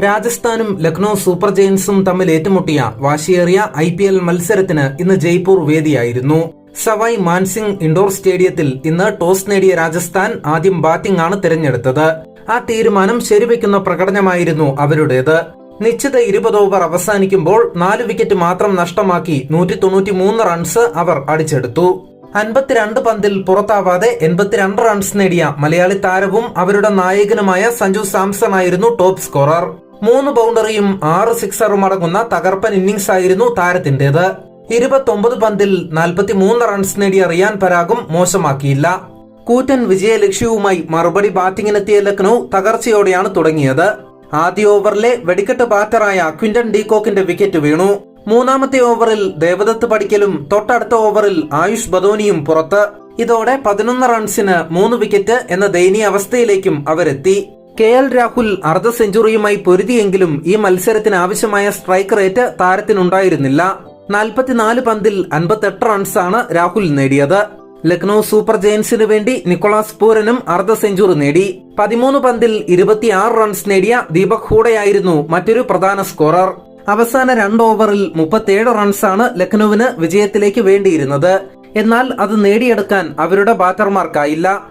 രാജസ്ഥാനും Lucknow super ജയൻസും തമ്മിൽ ഏറ്റുമുട്ടിയ വാശിയേറിയ I P L മത്സരത്തിന് ഇന്ന് ജയ്പൂർ വേദിയായിരുന്നു. സവായ് മാൻസിംഗ് ഇൻഡോർ സ്റ്റേഡിയത്തിൽ ഇന്ന് ടോസ് നേടിയ രാജസ്ഥാൻ ആദ്യം ബാറ്റിംഗ് ആണ് തിരഞ്ഞെടുത്തത്. ആ തീരുമാനം ശരിവെക്കുന്ന പ്രകടനമായിരുന്നു അവരുടേത്. നിശ്ചിത ഇരുപത് ഓവർ അവസാനിക്കുമ്പോൾ നാല് വിക്കറ്റ് മാത്രം നഷ്ടമാക്കി നൂറ്റി തൊണ്ണൂറ്റി മൂന്ന് റൺസ് അവർ അടിച്ചെടുത്തു. അൻപത്തിരണ്ട് പന്തിൽ പുറത്താവാതെ എൺപത്തിരണ്ട് റൺസ് നേടിയ മലയാളി താരവും അവരുടെ നായകനുമായ സഞ്ജു സാംസൺ ആയിരുന്നു ടോപ്പ് സ്കോറർ. മൂന്ന് ബൗണ്ടറിയും ആറ് സിക്സറും അടങ്ങുന്ന തകർപ്പൻ ഇന്നിംഗ്സ് ആയിരുന്നു താരത്തിന്റേത്. ഇരുപത്തൊമ്പത് പന്തിൽ നാൽപ്പത്തി മൂന്ന് റൺസ് നേടിയ റിയാൻ പരാഗും മോശമാക്കിയില്ല. കൂറ്റൻ വിജയലക്ഷ്യവുമായി മറുപടി ബാറ്റിംഗിനെത്തിയ ലക്നൌ തകർച്ചയോടെയാണ് തുടങ്ങിയത്. ആദ്യ ഓവറിലെ വെടിക്കെട്ട് ബാറ്ററായ ക്വിന്റൺ ഡീകോക്കിന്റെ വിക്കറ്റ് വീണു. മൂന്നാമത്തെ ഓവറിൽ ദേവദത്ത് പടിക്കലും തൊട്ടടുത്ത ഓവറിൽ ആയുഷ് ബദോനിയും പുറത്ത്. ഇതോടെ പതിനൊന്ന് റൺസിന് മൂന്ന് വിക്കറ്റ് എന്ന ദയനീയ അവസ്ഥയിലേക്കും അവരെത്തി. കെ എൽ രാഹുൽ അർദ്ധ സെഞ്ചുറിയുമായി പൊരുതിയെങ്കിലും ഈ മത്സരത്തിന് ആവശ്യമായ സ്ട്രൈക്ക് റേറ്റ് താരത്തിനുണ്ടായിരുന്നില്ല. നാൽപ്പത്തിനാല് പന്തിൽ അൻപത്തെട്ട് റൺസാണ് രാഹുൽ നേടിയത്. ലക്നൌ സൂപ്പർ ജയൻസിനു വേണ്ടി നിക്കോളാസ് പൂരനും അർദ്ധ സെഞ്ചുറി നേടി. പതിമൂന്ന് പന്തിൽ ഇരുപത്തിയാറ് റൺസ് നേടിയ ദീപക് ഹൂഡയായിരുന്നു മറ്റൊരു പ്രധാന സ്കോറർ. അവസാന രണ്ട് ഓവറിൽ മുപ്പത്തിയേഴ് റൺസാണ് ലക്നൌവിന് വിജയത്തിലേക്ക് വേണ്ടിയിരുന്നത്. എന്നാൽ അത് നേടിയെടുക്കാൻ അവരുടെ ബാറ്റർമാർക്കായില്ല.